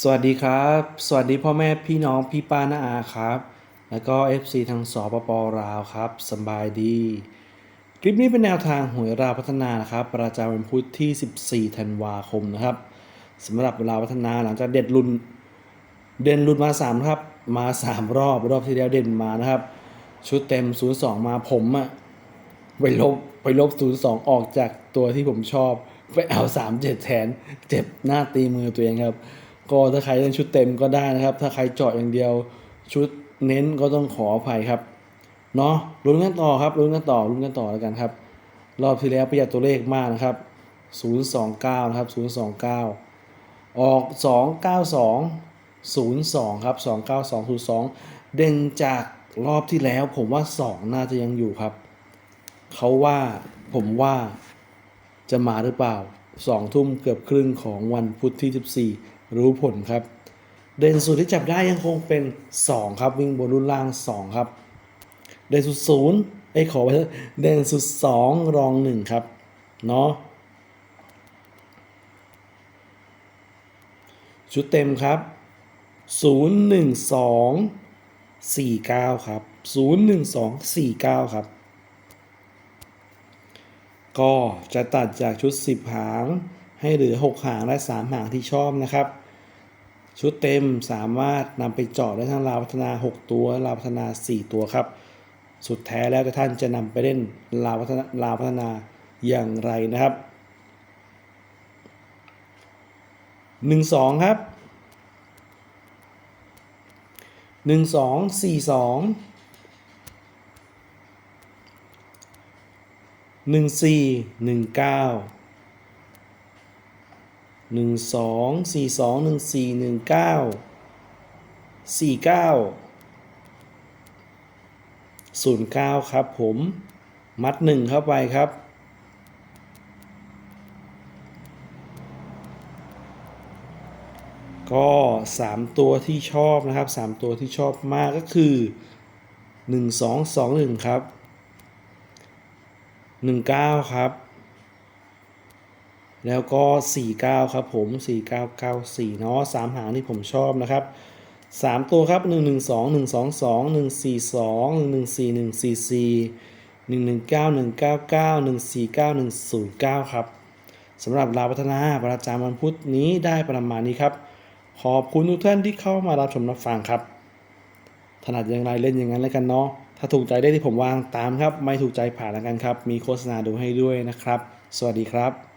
สวัสดีครับ สวัสดีพ่อแม่พี่น้องพี่ป้าน้าอาครับ แล้วก็ FC ทางสปปลาวครับสบายดี คลิปนี้เป็นแนวทางหวยราวพัฒนานะครับประจำวันพุธที่ 14ธันวาคมนะครับสำหรับราวพัฒนาหลังจากเด็ดรุ่นเด่นหลุดมา3ครับมา 3 รอบรอบที่แล้วเด่นมานะครับ ชุดเต็ม 02 มาผมอะไปลบไปลบ 02 ออกจากตัวที่ผมชอบ ไปเอา 37 แทน เจ็บหน้าตีมือตัวเองครับ ก็ถ้าใครเล่นชุดเต็มก็ได้นะครับ ถ้าใครเจาะอย่างเดียวชุดเน้นก็ต้องขออภัยครับเนาะลุ้นกันต่อครับลุ้นกันต่อลุ้นกันต่อแล้วกันครับ รอบที่แล้วประหยัดตัวเลขมากนะครับ 029 นะครับ 029 ออก 292 02 ครับ 292 02 เด่นจากรอบที่แล้วผมว่า 2 น่าจะยังอยู่ครับ เขาว่าผมว่าจะมาหรือเปล่า 2 ทุ่มเกือบครึ่งของวันพุธที่ 14 รู้ผลครับ เด่นสุดที่จับได้ยังคงเป็น 2 ครับ วิ่งบนรุ่นล่าง 2 ครับ เด่นสุดศูนย์ไอ้ขอไปเถอะเด่นสุด 2 รอง 1 ครับ เนาะชุดเต็มครับ 01249 ครับ 01249 ครับ ก็จะตัดจากชุด 10 หาง ให้เหลือ 6 หางและ 3 หางที่ชอบนะครับ ชุดเต็มสามารถนำไปเจาะได้ทั้งราวพัฒนา 6 ตัวราวพัฒนา 4 ตัวครับ สุดแท้แล้วท่านจะนำไปเล่นราวพัฒนาราวพัฒนาอย่างไรนะครับ 12 ครับ 12 42หนึ่งสี่ หนึ่งสองสี่สองหนึ่งสี่หนึ่งเก้าสี่เก้าศูนย์เก้าครับผมมัดหนึ่งเข้าไปครับ ก็สามตัวที่ชอบนะครับสามตัวที่ชอบมากก็คือหนึ่งสองสองหนึ่งครับหนึ่งเก้าครับ แล้วก็สี่เก้าครับผมสี่เก้าเก้าสี่นาะสามหางที่ผมชอบนะครับสามตัวครับหนึ่งหนึ่งสองหนึ่งสองสองหนึ่งสี่สองหนึ่งหนึ่งสี่หนึ่งสี่สี่หนึ่งหนึ่งเก้าหนึ่งเก้าเก้าหนึ่งสี่เก้าหนึ่งศูนย์เก้าครับสำหรับราวพัฒนาประจำวันพุธนี้ได้ประมาณนี้ครับ ขอบคุณทุกท่านที่เข้ามารับชมรับฟังครับ ถนัดอย่างไรเล่นอย่างนั้นแล้วกันเนาะถ้าถูกใจได้ที่ผมวางตามครับ ไม่ถูกใจผ่านแล้วกันครับ มีโฆษณาดูให้ด้วยนะครับ สวัสดีครับ